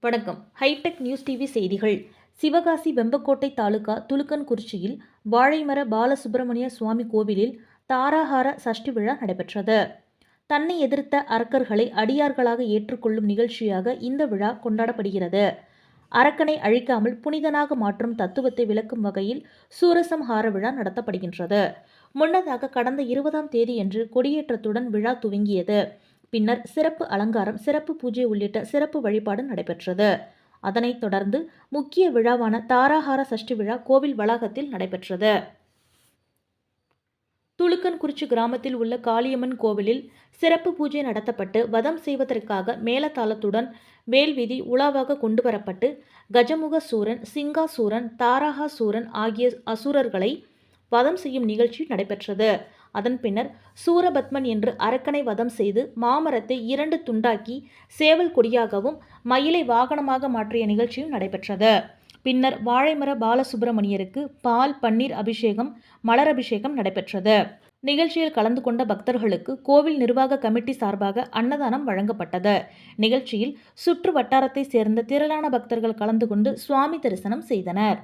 வணக்கம். Hitech news TV செய்திகள். சிவகாசி வெம்பக்கோட்டை தாலுகா துலுக்கன்குறிச்சியில் வாழைமர பாலசுப்பிரமணிய சுவாமி கோவிலில் தாராகார சஷ்டி விழா நடைபெற்றது. தன்னை எதிர்த்த அரக்கர்களை அடியார்களாக ஏற்றுக்கொள்ளும் நிகழ்ச்சியாக இந்த விழா கொண்டாடப்படுகிறது. அரக்கனை அழிக்காமல் புனிதனாக மாற்றும் தத்துவத்தை விளக்கும் வகையில் சூரசம்ஹார விழா நடத்தப்படுகின்றது. முன்னதாக கடந்த இருபதாம் தேதியன்று கொடியேற்றத்துடன் விழா துவங்கியது. பின்னர் சிறப்பு அலங்காரம் சிறப்பு பூஜை உள்ளிட்ட சிறப்பு வழிபாடு நடைபெற்றது. அதனைத் தொடர்ந்து முக்கிய விழாவான தாராகார சஷ்டி விழா கோவில் வளாகத்தில் நடைபெற்றது. துலுக்கன்குறிச்சி கிராமத்தில் உள்ள காளியம்மன் கோவிலில் சிறப்பு பூஜை நடத்தப்பட்டு வதம் செய்வதற்காக மேலதாளத்துடன் வேல்விதி உலாவாக கொண்டு வரப்பட்டு கஜமுக சூரன் சிங்காசூரன் தாராகாசூரன் ஆகிய அசுரர்களை வதம் செய்யும் நிகழ்ச்சி நடைபெற்றது. அதன் பின்னர் சூரபத்மன் என்று அரக்கனை வதம் செய்து மாமரத்தை இரண்டு துண்டாக்கி சேவல் கொடியாகவும் மயிலை வாகனமாக மாற்றிய நிகழ்ச்சியும் நடைபெற்றது. பின்னர் வாழைமர பாலசுப்பிரமணியருக்கு பால் பன்னீர் அபிஷேகம் மலர் அபிஷேகம் நடைபெற்றது. நிகழ்ச்சியில் கலந்து கொண்ட பக்தர்களுக்கு கோவில் நிர்வாக கமிட்டி சார்பாக அன்னதானம் வழங்கப்பட்டது. நிகழ்ச்சியில் சுற்று வட்டாரத்தை சேர்ந்த திரளான பக்தர்கள் கலந்து கொண்டு சுவாமி தரிசனம் செய்தனர்.